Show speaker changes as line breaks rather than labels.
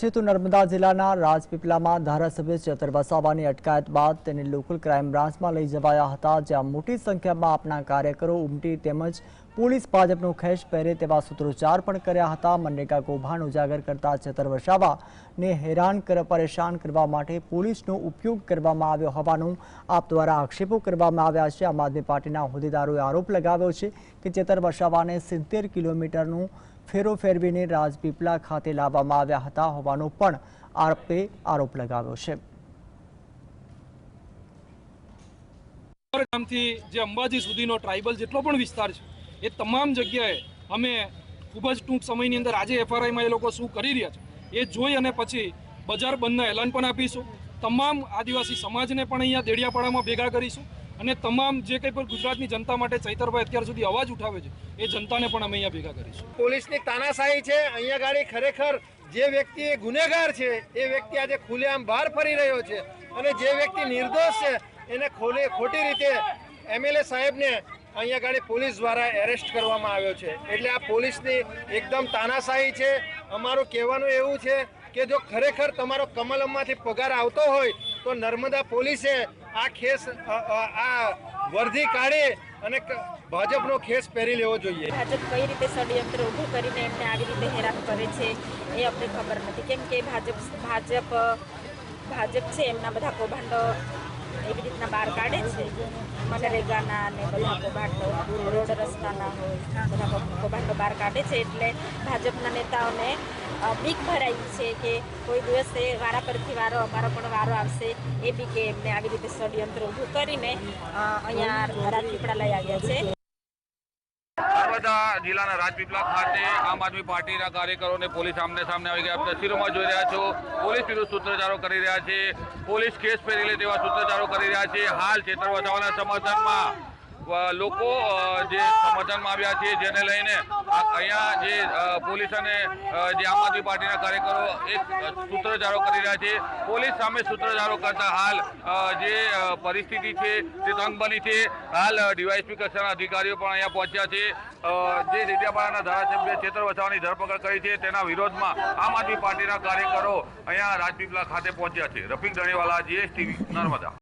છે તો નર્મદા જિલ્લાના રાજપીપળામાં ધારાસભ્ય ચેતર વસાવાની અટકાયત બાદ તેને લોકલ ક્રાઇમ બ્રાન્ચમાં લઈ જવાયા હતા, જ્યાં મોટી સંખ્યામાં આપના કાર્યકરો ઉમટી તેમજ પોલીસ ભાજપનો ખેસ પહેરે તેવા સૂત્રોચ્ચાર પણ કર્યા હતા. મનરેગા કૌભાંડ ઉજાગર કરતા ચેતર વસાવાને હેરાન કર, પરેશાન કરવા માટે પોલીસનો ઉપયોગ કરવામાં આવ્યો હોવાનું આપ દ્વારા આક્ષેપો કરવામાં આવ્યા છે. આમ આદમી પાર્ટીના હોદ્દેદારોએ આરોપ લગાવ્યો છે કે ચેતર વસાવાને સિત્તેર કિલોમીટરનું ફેરો ફેરવીને રાજપીપળા ખાતે લાવવામાં આવ્યા હતા હોવાનો પણ આરોપે આરોપ લગાવ્યો છે.
ગામથી જે અંબાજી સુધીનો ટ્રાઇબલ જેટલો પણ વિસ્તાર છે, એ તમામ જગ્યાએ અમે ખૂબ જ ટૂંક સમયની અંદર આજે એફઆરઆઈમાં એ લોકો શું કરી રહ્યા છે, એ જોઈ અને પછી બજાર બંધના એલાન પણ આપીશું. તમામ આદિવાસી સમાજને પણ અહીંયા દેડિયાપાડામાં ભેગા કરીશું. અને તમામ જે કંઈ પણ ગુજરાતની જનતા માટે ચૈતરભાઈ અત્યાર સુધી અવાજ ઉઠાવે છે, એ જનતાને પણ અમે અહીંયા ભેગા કરીશું.
પોલીસની તાનાશાહી છે, અહીંયા ગાડી ખરેખર જે વ્યક્તિ ગુનેગાર છે, એ વ્યક્તિ આજે ખુલ્લેઆમ બહાર ફરી રહ્યો છે અને જે વ્યક્તિ નિર્દોષ છે, એને ખોલે ખોટી રીતે એમએલએ સાહેબને અહીંયા ગાડી પોલીસ દ્વારા એરેસ્ટ કરવામાં આવ્યો છે. એટલે આ પોલીસની એકદમ તાનાશાહી છે. અમારું કહેવાનું એવું છે કે જો ખરેખર તમારો કમલમમાંથી પગાર આવતો હોય તો નર્મદા પોલીસે આ ખેસ આ વર્ધી કાઢી અને ભાજપનો ખેસ પહેરી લેવો જોઈએ.
ભાજપ કઈ રીતે ષડયંત્ર ઊભું કરીને એમને આવી રીતે હેરાન કરે છે એ અમને ખબર નથી. કેમ કે ભાજપ ભાજપ ભાજપ છે એમના બધા કૌભાંડો એવી રીતના બહાર કાઢે છે. મનરેગાના અને બધા કૌભાંડો, રોડ રસ્તાના હોય બધા કૌભાંડો બહાર કાઢે છે એટલે ભાજપના નેતાઓને બીક ભરાઈ છે કે કોઈ દિવસે વારા પરથી વારો, અમારો પણ વારો આવશે એ બી કે એમને આવી રીતે ષડયંત્ર ઊભું કરીને અહીંયા રાજપીપળા લઈ આવ્યા છે.
નર્મદા જિલ્લાના રાજપીપળા ખાતે આમ આદમી પાર્ટીના કાર્યકરોને પોલીસ આમને સામને આવી ગયા તસવીરોમાં જોઈ રહ્યા છો. પોલીસ વિરુદ્ધ સૂત્રોચ્ચારો કરી રહ્યા છે. પોલીસ કેસ પહેરી લે તેવા સૂત્રોચ્ચારો કરી રહ્યા છે. હાલ ચેતર વસાવાના સમર્થનમાં લોકો જે સમર્થનમાં આવ્યા છે જેને લઈને અહીંયા જે પોલીસ અને જે આમ આદમી પાર્ટીના કાર્યકરો એક સૂત્રધારો કરી રહ્યા છે. પોલીસ સામે સૂત્રધારો કરતા હાલ જે પરિસ્થિતિ છે તે તંગ બની છે હાલ ડીવાયસપી કક્ષાના અધિકારીઓ પણ અહીંયા પહોંચ્યા છે. જે ડેડિયાપાડાના ધારાસભ્ય ચેતર વસાવાની ધરપકડ કરી છે તેના વિરોધમાં આમ આદમી પાર્ટીના કાર્યકરો અહીંયા રાજપીપલા ખાતે પહોંચ્યા છે. રફીક ધણીવાલા જીએસટીવી નર્મદા.